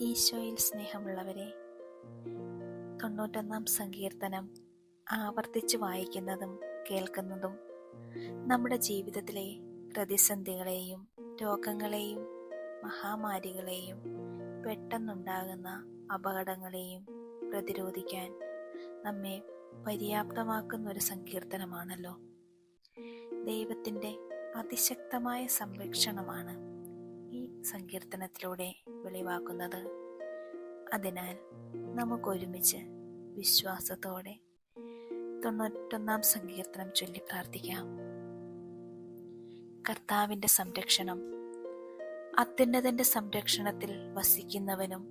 ഈശോയിൽ സ്നേഹമുള്ളവരെ തൊണ്ണൂറ്റൊന്നാം സങ്കീർത്തനം ആവർത്തിച്ച് വായിക്കുന്നതും കേൾക്കുന്നതും നമ്മുടെ ജീവിതത്തിലെ പ്രതിസന്ധികളെയും രോഗങ്ങളെയും മഹാമാരികളെയും പെട്ടെന്നുണ്ടാകുന്ന അപകടങ്ങളെയും പ്രതിരോധിക്കാൻ നമ്മെ പര്യാപ്തമാക്കുന്ന ഒരു സങ്കീർത്തനമാണല്ലോ. ദൈവത്തിന്റെ അതിശക്തമായ സംരക്ഷണമാണ് സങ്കീർത്തനത്തിലൂടെ വെളിവാക്കുന്നത്. അതിനാൽ നമുക്കൊരുമിച്ച് വിശ്വാസത്തോടെ തൊണ്ണൂറ്റൊന്നാം സങ്കീർത്തനം ചൊല്ലി പ്രാർത്ഥിക്കാം. കർത്താവിന്റെ സംരക്ഷണം. അത്യുന്നതിന്റെ സംരക്ഷണത്തിൽ വസിക്കുന്നവനും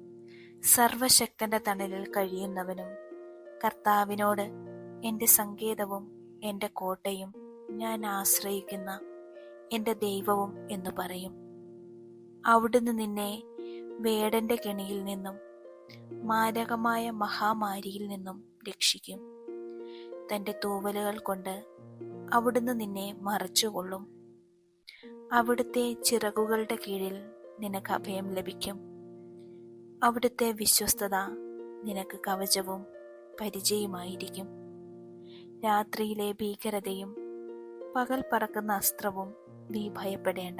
സർവശക്തന്റെ തണലിൽ കഴിയുന്നവനും കർത്താവിനോട് എന്റെ സങ്കേതവും എന്റെ കോട്ടയും ഞാൻ ആശ്രയിക്കുന്ന എന്റെ ദൈവവും എന്ന് പറയും. അവിടുന്ന് നിന്നെ വേടന്റെ കെണിയിൽ നിന്നും മാരകമായ മഹാമാരിയിൽ നിന്നും രക്ഷിക്കും. തന്റെ തൂവലുകൾ കൊണ്ട് അവിടുന്ന് നിന്നെ മറച്ചുകൊള്ളും. അവിടുത്തെ ചിറകുകളുടെ കീഴിൽ നിനക്ക് അഭയം ലഭിക്കും. അവിടുത്തെ വിശ്വസ്തത നിനക്ക് കവചവും പരിചയമായിരിക്കും. രാത്രിയിലെ ഭീകരതയും പകൽ പറക്കുന്ന അസ്ത്രവും നീ ഭയപ്പെടേണ്ട.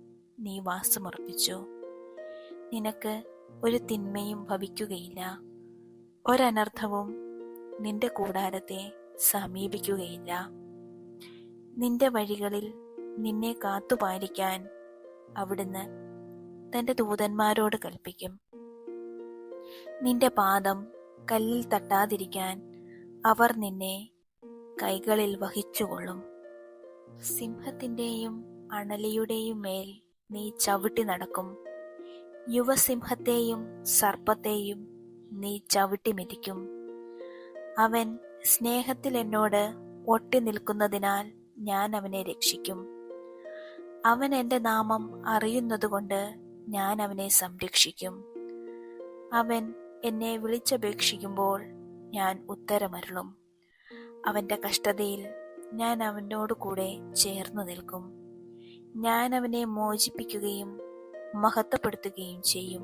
നീ വാസമുറപ്പിച്ചു. നിനക്ക് ഒരു തിന്മയും ഭവിക്കുകയില്ല. ഒരനർത്ഥവും നിന്റെ കൂടാരത്തെ സമീപിക്കുകയില്ല. നിന്റെ വഴികളിൽ നിന്നെ കാത്തുപാലിക്കാൻ അവിടുന്ന് തന്റെ ദൂതന്മാരോട് കൽപ്പിക്കും. നിന്റെ പാദം കല്ലിൽ തട്ടാതിരിക്കാൻ അവർ നിന്നെ കൈകളിൽ വഹിച്ചുകൊള്ളും. സിംഹത്തിന്റെയും അണലിയുടെയും മേൽ നീ ചവിട്ടി നടക്കും. യുവസിംഹത്തെയും സർപ്പത്തെയും നീ ചവിട്ടി മെതിക്കും. അവൻ സ്നേഹത്തിൽ എന്നോട് ഒട്ടി നിൽക്കുന്നതിനാൽ ഞാൻ അവനെ രക്ഷിക്കും. അവൻ എന്റെ നാമം അറിയുന്നതുകൊണ്ട് ഞാൻ അവനെ സംരക്ഷിക്കും. അവൻ എന്നെ വിളിച്ചപേക്ഷിക്കുമ്പോൾ ഞാൻ ഉത്തരമരുളും. അവന്റെ കഷ്ടതയിൽ ഞാൻ അവനോട് കൂടെ ചേർന്നു നിൽക്കും. ഞാൻ അവനെ മോചിപ്പിക്കുകയും മഹത്വപ്പെടുത്തുകയും ചെയ്യും.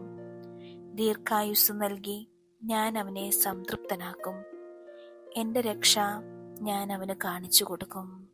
ദീർഘായുസ് നൽകി ഞാൻ അവനെ സംതൃപ്തനാക്കും. എന്റെ രക്ഷ ഞാൻ അവന് കാണിച്ചു കൊടുക്കും